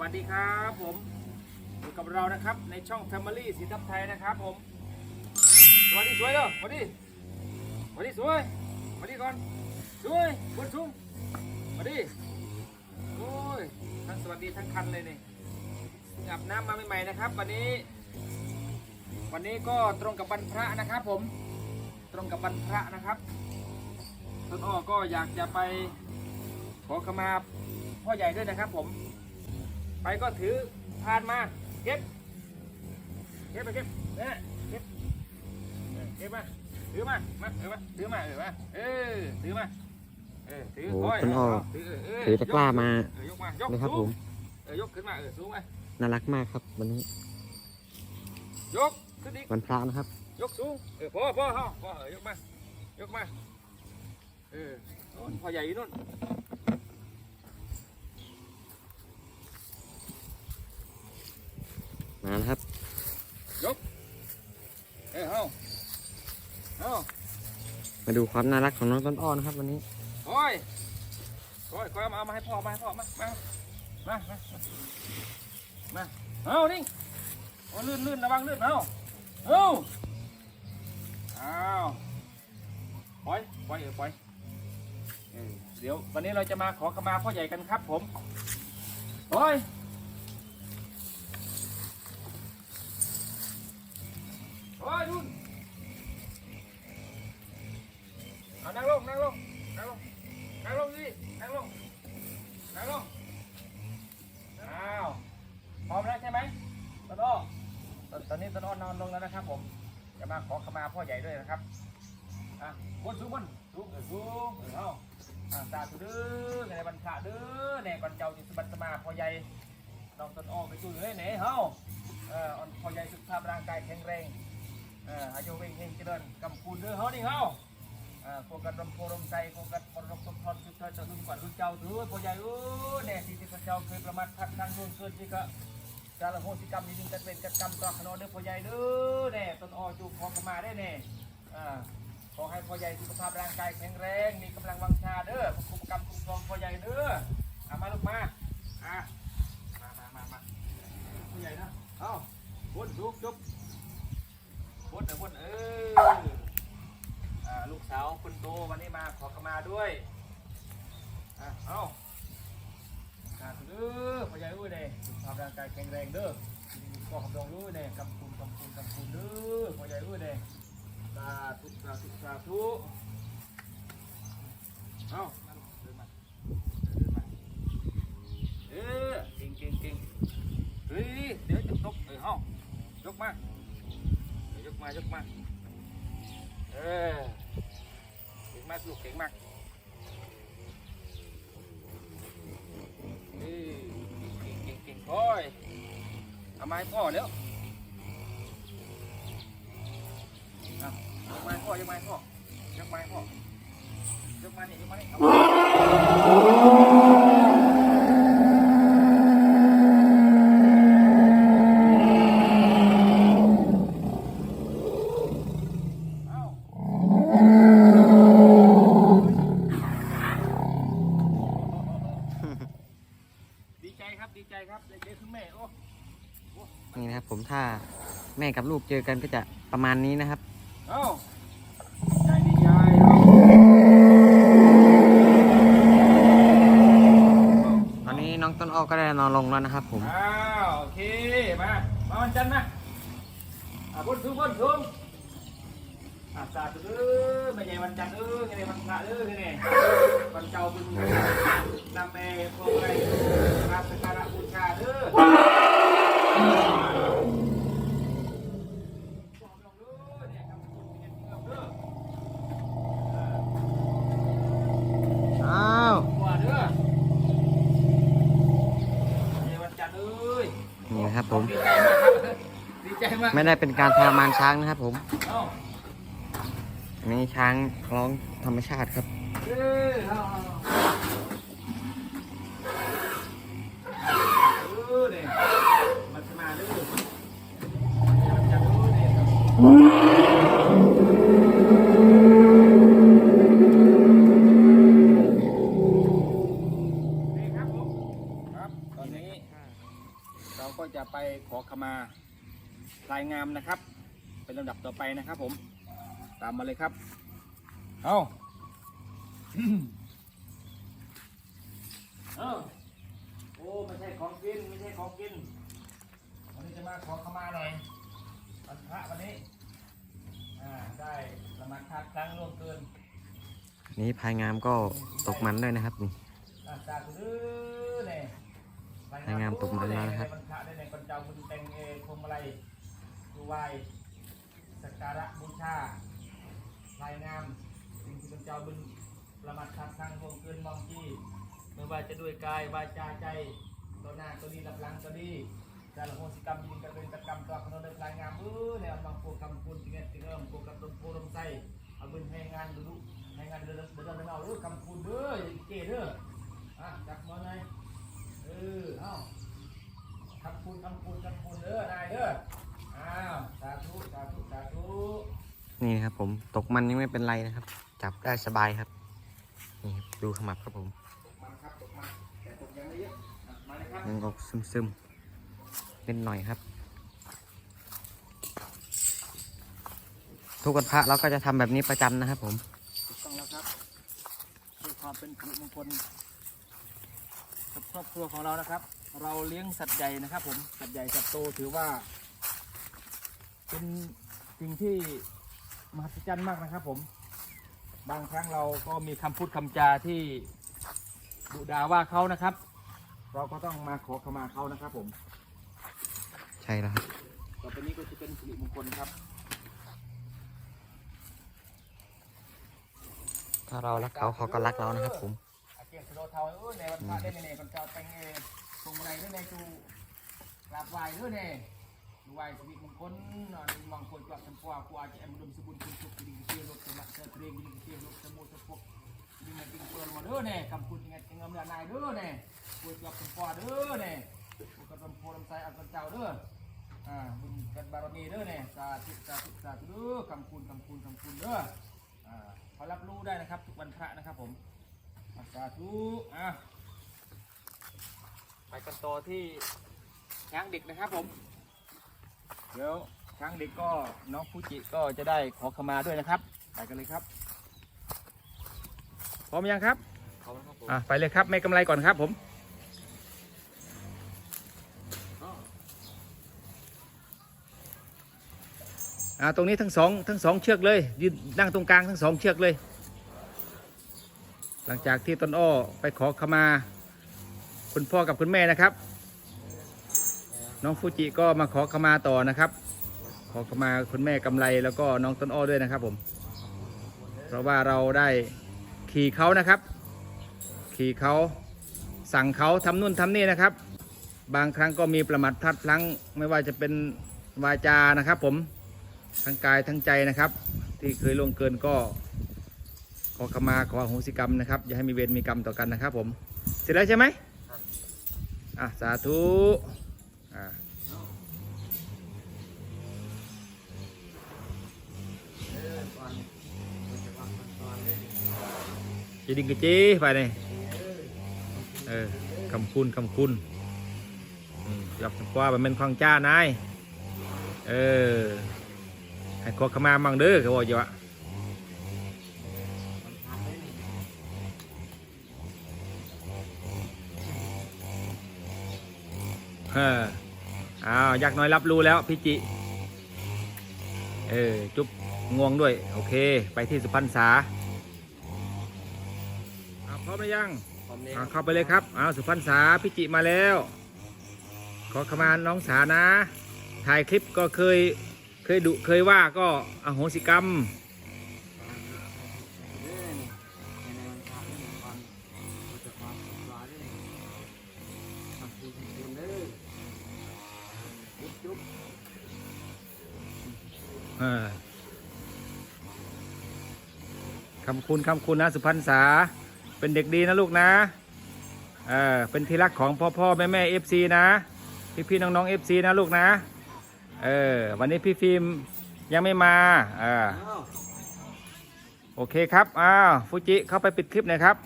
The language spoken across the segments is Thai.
วัสดีครับผมอยู่กับเรานะครับในช่อง Family สีทับไทยนะครับผมสวัสดีสวยเด้อสวัสดีสวัสดีสวยสวัสดีก่อนสวยบนสูงสวัสดีโอ้ยทั้งสวัสดีทั้งคันเลยนี่อาบน้ำมาใหม่ๆนะครับ วันนี้ วันนี้ก็ตรงกับวันพระนะครับ ผมตรงกับวันพระนะครับต้นอ้อก็อยากจะไปขอขมาพ่อใหญ่ด้วยนะครับผม ไปก็ถือพานมาเก็บเก็บไปเก็บเนี่ยเก็บเออเก็บมาถือมามาเออมาถือมาเออมาเออถือมาเออถือโอ้คอยต้นอ้อเถือเถือตะกร้ามาเออยกมายกนะครับสูผงมเออยกขึ้นมาเออสูงไปน่ารักมากครับวันนี้ ยกขึ้นอีกวันพระนะครับ ยกสูงเออพอพอพอพอเออยกมายกมาเออโน่นพอใหญ่อยู่นู่ นมาแล้วครับเออเอาเอามาดูความน่ารักของน้องต้นอ้อนะครับวันนี้คอยคอยคอยเอามาเอามาให้พ่อมาให้พ่อมามามามามาเอานี่โอ้ลื่นลื่นระวังลื่นเอาเอาเอาปล่อยปล่อยเออปล่อยเออเดี๋ยววันนี้เราจะมาขอขมาพ่อใหญ่กันครับผมปล่อย อ้ยนุ่นเอานั่งลงนั่งลงนั่งลงนั่งลงดินั่งลงนั่งลงอ้าวพร้อมแล้วใช่ไหมต้นอ้อตอนตอนนี้ต้นอ้อนอนลงแล้วนะครับ ผมจะมาขอขมาพ่อใหญ่ด้วยนะครับอะบนสูงบนสูงเออสูงเออเอาอะตาสุดเด้อในบรรพะเด้อในก่อนเจ้าจิตสบันสมาพ่อใหญ่น้องต้นอ้อไปสู้เลยเนี่ยเฮาเอออ่อพ่อใหญ่สุขภาพร่างกายแข็งแรง เอออายุเวงเฮงเจริญกำคูณเด้อเฮานี่เฮาเออโฟกัสรำโพรำใจโฟกัสปรกสมพรสุดเธอจะรุ่นกว่ารุ่นเจ้าถือพ่อใหญ่เออแน่ที่ที่พระเจ้าเคยประมาทพัดทางนู่นเกินที่ก็จารโหสิกรรมยิ่งกันเป็นกัดกรรมต่อขนองเด้อพ่อใหญ่เด้อแน่ต้นออจูบขอขมาได้แน่อ่าขอให้พ่อใหญ่สุขภาพร่างกายแข็งแรง มีกำลังวังชาเด้อคุ้มกรรมคุ้มครองพ่อใหญ่เด้อเอามาลูกมาอะมามามามาพ่อใหญ่นะเอ้าบุญจุบจุบ พุทธเออพุทธเอออ่าลูกสาวคุณโตวันนี้มาขอขมาด้วยอะเอาอ่าเด้อพ่อใหญ่ด้วยเด้สุขภาพร่าง กายแข็งแรงเด้อก็ขอบดองด้วยเด้กำคุณกำคุณกำคุณเด้อพ่อใหญ่ด้วยเด้สาธุสาธุสาธุเอาเดินมาเดินมาเออเก่งเก่งเก่งเฮ้ยเดี๋ยวจะตกเออเอายกมายกมายกมาเออเก่งมากลูกเก่งมากเออเก่งเก่งเก่งพ่อย เอาให้พ่อแล้วยังไม้พ่อยังไม้พ่อยังไม้พ่อยกมานี่ยกมานี่เอาเอาดีใจครับดีใจครับได้เจอคุณแม่โอ้ นี่นะครับ ผมถ้า แม่กับลูกเจอกันก็จะประมาณนี้นะครับเอ้าใจดีใจเอ้าตอนนี้น้องต้นอ้อก็ได้นอนลงแล้วนะครับ ผมอ้าวโอเคมามาวันจันทร์มาอะบนสูงบนสูงอะสาธุเด้อไม่ใช่วันจันทร์เด้อไม่ใช่วันพระเด้อไงเนี่ยวันเจ้าเป็นนำไปพวกอะไรกราบสักการะบูชาเด้อบอกลงเด้อเนี่ยคำพูดเป็นอย่างนี้เด้อ อ้าว กว่าเด้อไม่ใช่วันจันทร์เอ้ย นี่นะครับผมดีใจมากครับดีใจมากไม่ได้เป็นการทรมานช้างนะครับผมเอ้าอันนี้ช้างร้องธรรมชาติครับ เอ้ยเอาเอาเอาเออเนี่ยมันจะมาเด้อมันจะรู้เนี่ยครับนี่ครับผมครับตอนนี้ เราก็จะไปขอขมาพลายงาม นะครับ เป็นลำดับต่อไปนะครับผม ตามมาเลยครับ เอาเอาโอ้ไม่ใช่ของกินไม่ใช่ของกิน วันนี้จะมาขอขมาหน่อยวันพระวันนี้ อ่าได้ละหมาดทัดครั้งล่วงเกินนี่พายงามก็ตกมันด้วยนะครับนี่อ่าสาธุเด้อเนี่ยให้งามตกมันแล้วนะครับในวันพระได้ในคนเจ้าบุญแต่งเอพวงมาลัยดู ไหวสักการะบูชาลายงามสิ่งที่คนเจ้าบุญประมาททัดทางวงเกินมองที่ไม่ว่าจะด้วยกายวาจาใจตัวหน้าตัวดีรับหลังก็ดีจารโหสิกรรมยินกันเป็นตกรรมตัวขนมเดินลายงามเออเนี่ยบางพวกคำพูดที่เงี้ยที่เริ่มพวกกับต้นโพลมไส้เอาบุญให้งานดูให้งานเดินเดินเดินเอาเออคำพูดเด้ออย่าเก๋เด้ออะจับมาหน่อยเออเอ้าคำคุณคำคุณคำคุณเด้อนายเด้ออาว สาธุ สาธุ สาธุ นี่นะครับผมตกมันยังไม่เป็นไรนะครับ จับได้สบายครับ นี่ครับดูขมับครับผมยังไม่เยอะอะมซึมเล่นหน่อยครับ ทุกวันพระเราก็จะทำแบบนี้ประจำนะครับผมถูกต้องแล้วครับเพื่อความเป็นสิริมงคลกับครอบครัวของเรานะครับ เราเลี้ยงสัตว์ใหญ่นะครับ ผมสัตว์ใหญ่สัตว์โตถือว่าเป็นสิ่งที่ มหัศจรรย์มากนะครับผม บางครั้งเราก็มีคำพูดคำจาที่ดุด่าว่าเขานะครับ เราก็ต้องมาขอขมาเขานะครับผม ใช่แล้วครับต่อไปนี้ก็จะเป็นสิริมงคลครับ ถ้าเรารักเขาเขาก็รักเรานะครับผม อาเกียงสโลเทาเออในวันพระได้ในในวันเจ้าแต่งเอทรงอะไรด้วยในจูกราบไหว้ด้วยในดูไหว้สิริมงคลนอนมังคลกลับสัมพัวกูอาจจะแอมดุมสกุลคุณสุขดีเสียรถสมัครเสตรีดีเสียรถสมุทรพวกดีเงินดีเปิลมาเด้อเนี่ ยคำพูดยังไงยังเงินนายเด้อเนี่ยคุยกับสัมพัวเด้อเนี่ยกูกับสัมพัวลำไส้อักเจ้าเด้ออ่าบุญกันบารมีเด้อเนี่ยสาธุสาธุสาธุเด้อคำคุณคำคุณคำคุณเด้ออ่าขอรับรู้ได้นะครับทุกวันพระนะครับผมสาธุอะไปกันต่อที่ช้างเด็กนะครับผม เดี๋ยวช้างเด็กก็น้องฟูจิก็จะได้ขอขมาด้วยนะครับ ไปกันเลยครับ พร้อมยังครับอะไปเลยครับไม่กำไรก่อนครับผมอ่าตรงนี้ทั้งสองทั้งสองเชือกเลยยืนนั่งตรงกลางทั้งสองเชือกเลย หลังจากที่ต้นอ้อไปขอขมา คุณพ่อกับคุณแม่นะครับ น้องฟูจิก็มาขอขมาต่อนะครับ ขอขมาคุณแม่กำไรแล้วก็น้องต้นอ้อด้วยนะครับผม เพราะว่าเราได้ขี่เขานะครับ ขี่เขาสั่งเขาทำนู่นทำนี่นะครับ บางครั้งก็มีประมาทพลัดพลั้ง ไม่ว่าจะเป็นวาจานะครับผมทั้งกายทั้งใจนะครับ ที่เคยล่วงเกินก็ขอขมาขออโหสิกรรมนะครับ อย่าให้มีเวรมีกรรมต่อกันนะครับผม เสร็จแล้วใช่ไหมอะ สาธุ อะจีดิงกจีไปเลยเออคำคุณคำคุณอืมยกสังกว่ามันเป็นความจ้านายเออให้ขอขมามังเด้อเขาบอกอยู่อะเอ ออ้าวยักษ์น้อยรับรู้แล้วพี่จิ เออ จุ๊บงวงด้วย โอเค ไปที่สุพรรณษาอ้าวพร้อมหรือยังอ่าเข้าไปเลยครับอ้าวสุพรรณษาพี่จิมาแล้ว ขอขมาน้องสานะ ถ่ายคลิปก็เคยเคยดุเคยว่าก็อโหสิกรรม คำคุณคำคุณนะสุพรรณษา เป็นเด็กดีนะลูกนะ เออ เป็นที่รักของพ่อพ่อแม่แม่เอฟซีนะ พี่พี่น้องน้องเอฟซีนะลูกนะ เออ วันนี้พี่ฟิล์มยังไม่มา เออ โอเคครับ อ้าว ฟูจิเข้าไปปิดคลิปหน่อยครับ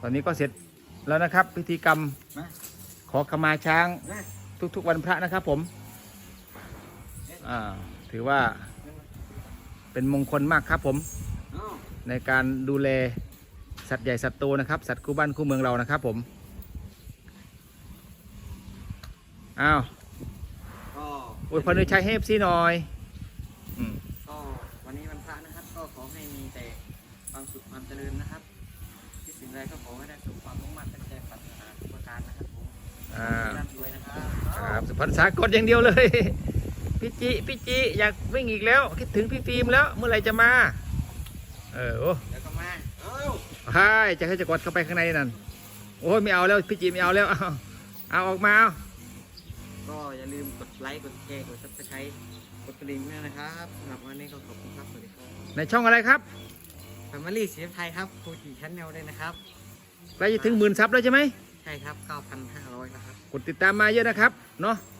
ตอนนี้ก็เสร็จแล้วนะครับ พิธีกรรมขอขมาช้างทุกๆวันพระนะครับผม อ่าถือว่าเป็นมงคลมากครับผม ในการดูแลสัตว์ใหญ่สัตว์โตนะครับ สัตว์คู่บ้านคู่เมืองเรานะครับผมอ้าวก็อวยพรในชัยให้เอฟซีหน่อยอืมก็วันนี้วันพระนะครับ ก็ขอให้มีแต่ความสุขความเจริญนะครับ ที่สิ่งใดก็ขอให้ได้สมความมุ่งมั่นตั้งใจปรารถนาทุกประการนะครับผมอ่าร่ำรวยนะครับครับสุพรรณสากดอย่างเดียวเลย พี่จิพี่จิอยากวิ่งอีกแล้ว คิดถึงพี่ฟิล์มแล้ว เมื่อไหร่จะมา เออโอ้แล้วก็มาเอ้าใช่จะให้จะกดเข้าไปข้างในนั่นโอ้ยไม่เอาแล้วพี่จิไม่เอาแล้วเอาเอาออกมาเอาก็อย่าลืมกดไลค์กดแชร์กดซับสไครต์กดกระดิ่งด้วยนะครับสำหรับวันนี้ก็ขอบคุณครับสวัสดีครับในช่องอะไรครับแฟมิลี่เสียไทยครับฟูจิชั้นแนวด้วยนะครับใกล้จะถึงหมื่นซับแล้วใช่ไหมใช่ครับ9,500นะครับกดติดตามมาเยอะนะครับเนาะครับ